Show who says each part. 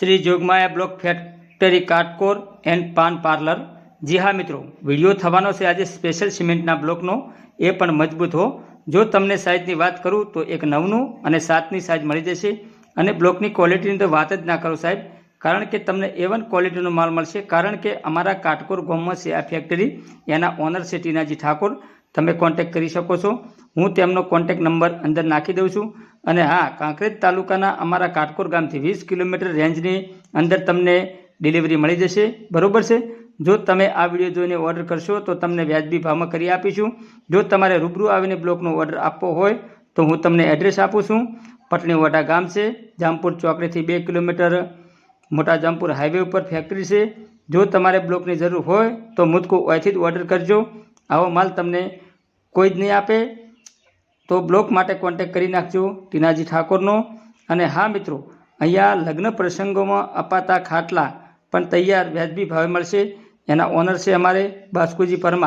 Speaker 1: Shri Jogmaya block factory Katkor and paan parlour. જી હા મિત્રો, video થવાનો છે આજે સ્પેશિયલ સિમેન્ટના બ્લોકનો. એ પણ મજબૂત હો. જો તમને સાઇઝની વાત કરું તો એક નવનું અને સાતની સાઇઝ મળી જશે. અને બ્લોકની ક્વોલિટીની તો વાત જ ના કરો સાહેબ. કારણ કે તમને એવન વન ક્વોલિટીનો માલ મળશે. કારણ કે અમારા કાટકોર ગામમાં છે આ ફેક્ટરી. એના ઓનર છે ટીનાજી ઠાકોર. તમે કોન્ટેક કરી શકો છો. હું તેમનો કોન્ટેક નંબર અંદર નાખી દઉં છું. અને હા, કાંકરેજ તાલુકાના અમારા કાટકોર ગામથી વીસ કિલોમીટર રેન્જની અંદર તમને ડિલિવરી મળી જશે. બરાબર છે? જો તમે આ વીડિયો જોઈને ઓર્ડર કરશો તો તમને વ્યાજબી ભાવમાં કરી આપીશું. જો તમારે રૂબરૂ આવીને બ્લોકનો ઓર્ડર આપવો હોય તો હું તમને એડ્રેસ આપું છું. પટણી વટા ગામ છે. જામપુર ચોકડીથી બે કિલોમીટર મોટા જામપુર હાઈવે ઉપર ફેક્ટરી છે. જો તમારે બ્લોકની જરૂર હોય તો મુદકો ઓયથી જ ઓર્ડર કરજો. આવો માલ તમને કોઈ જ નહીં આપે. તો બ્લોક માટે કોન્ટેક કરી નાખજો ટીનાજી ઠાકોરનો. અને હા મિત્રો, અહીંયા લગ્ન પ્રસંગોમાં અપાતા ખાટલા પણ તૈયાર વ્યાજબી ભાવે મળશે. એના ઓનર છે અમારે બાસ્કુજી પરમાર.